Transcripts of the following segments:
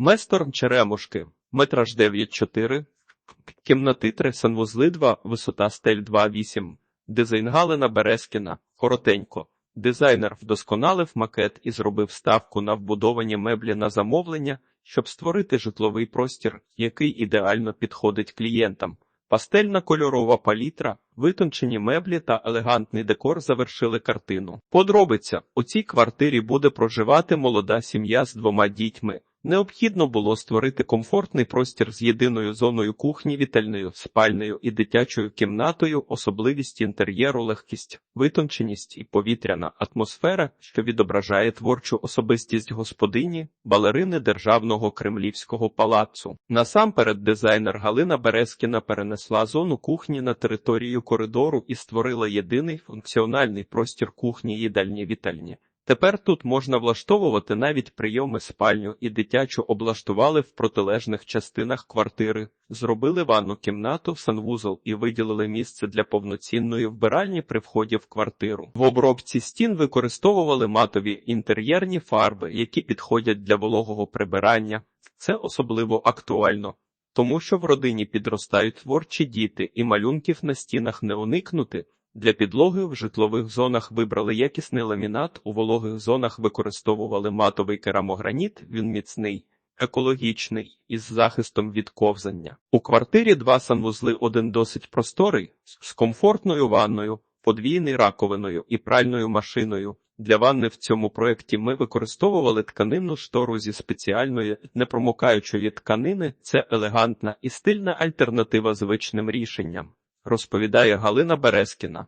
Местор Черемушки, метраж 9,4, кімнати 3, санвузли 2, висота стель 2,8, дизайн Галина Березкіна, коротенько. Дизайнер вдосконалив макет і зробив ставку на вбудовані меблі на замовлення, щоб створити житловий простір, який ідеально підходить клієнтам. Пастельна кольорова палітра, витончені меблі та елегантний декор завершили картину. Подробиця у цій квартирі буде проживати молода сім'я з двома дітьми. Необхідно було створити комфортний простір з єдиною зоною кухні, вітальною, спальнею і дитячою кімнатою, особливість інтер'єру, легкість, витонченість і повітряна атмосфера, що відображає творчу особистість господині, балерини державного кремлівського палацу. Насамперед, дизайнер Галина Березкіна перенесла зону кухні на територію коридору і створила єдиний функціональний простір кухні їдальні вітальні. Тепер тут можна влаштовувати навіть прийоми спальню і дитячу облаштували в протилежних частинах квартири, зробили ванну кімнату, санвузол і виділили місце для повноцінної вбиральні при вході в квартиру. В обробці стін використовували матові інтер'єрні фарби, які підходять для вологого прибирання. Це особливо актуально. Тому що в родині підростають творчі діти, і малюнків на стінах не уникнути. Для підлоги в житлових зонах вибрали якісний ламінат, у вологих зонах використовували матовий керамограніт, він міцний, екологічний, із захистом від ковзання. У квартирі два санвузли, один досить просторий, з комфортною ванною, подвійною раковиною і пральною машиною. Для ванни в цьому проєкті ми використовували тканинну штору зі спеціальної непромокаючої тканини. Це елегантна і стильна альтернатива звичним рішенням розповідає Галина Березкіна.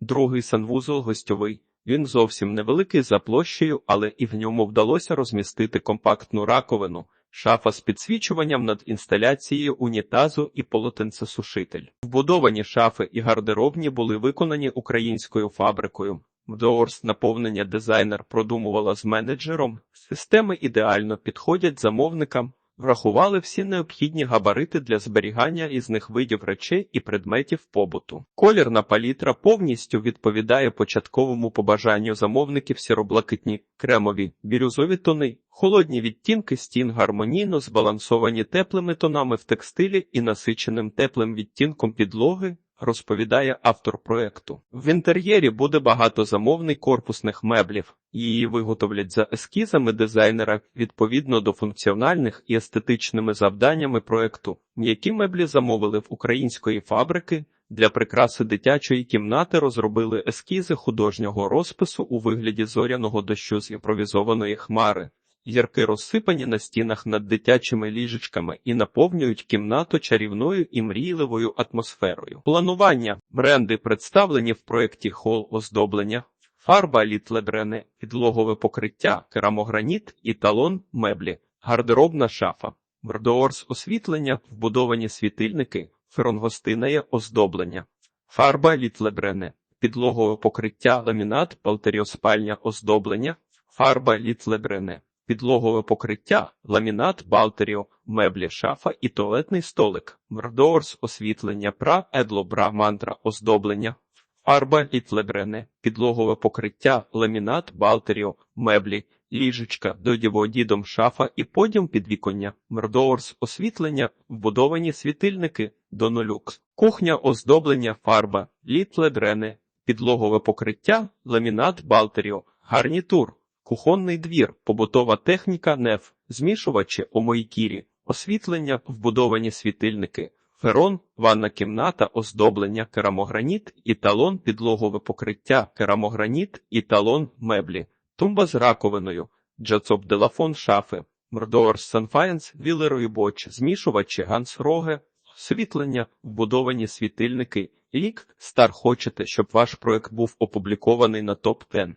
Другий санвузол гостьовий. Він зовсім невеликий за площею, але і в ньому вдалося розмістити компактну раковину, шафа з підсвічуванням над інсталяцією унітазу і полотенцесушитель. Вбудовані шафи і гардеробні були виконані українською фабрикою. Вдоорс наповнення дизайнер продумувала з менеджером. Системи ідеально підходять замовникам, Врахували всі необхідні габарити для зберігання різних видів речей і предметів побуту. Колірна палітра повністю відповідає початковому побажанню замовників сіроблакитні, кремові, бірюзові тони, холодні відтінки стін гармонійно збалансовані теплими тонами в текстилі і насиченим теплим відтінком підлоги, розповідає автор проекту. В інтер'єрі буде багато замовний корпусних меблів. Її виготовлять за ескізами дизайнера відповідно до функціональних і естетичними завданнями проекту. М'які меблі замовили в української фабрики. Для прикраси дитячої кімнати розробили ескізи художнього розпису у вигляді зоряного дощу з імпровізованої хмари. Ярки розсипані на стінах над дитячими ліжечками і наповнюють кімнату чарівною і мрійливою атмосферою. Планування. Бренди представлені в проєкті хол оздоблення, фарба літлебрене, підлогове покриття, керамограніт і талон меблі, гардеробна шафа, Мордоорс освітлення, вбудовані світильники, феронгостинає оздоблення, фарба літлебрене, підлогове покриття, ламінат, палтеріоспальня оздоблення, фарба літлебрене підлогове покриття, ламінат, балтеріо, меблі, шафа і туалетний столик, Мордоорс, освітлення, пра, едло, бра, мантра, оздоблення, фарба, літлебрене, підлогове покриття, ламінат, балтеріо, меблі, ліжечка, додіводідом шафа і подіум підвіконня, Мордоорс, освітлення, вбудовані світильники, донолюкс, кухня, оздоблення, фарба, літледрене, підлогове покриття, ламінат, балтеріо, гарнітур. Кухонний двір, побутова техніка, неф, змішувачі омойкірі, освітлення, вбудовані світильники, ферон, ванна кімната, оздоблення, керамограніт, італон, підлогове покриття, керамограніт, італон, меблі, тумба з раковиною, джацоп делафон шафи, Мордоорс Санфаєнс, вілерої боч, змішувачі, гансроге, освітлення, вбудовані світильники. Рік стар хочете, щоб ваш проект був опублікований на топ 10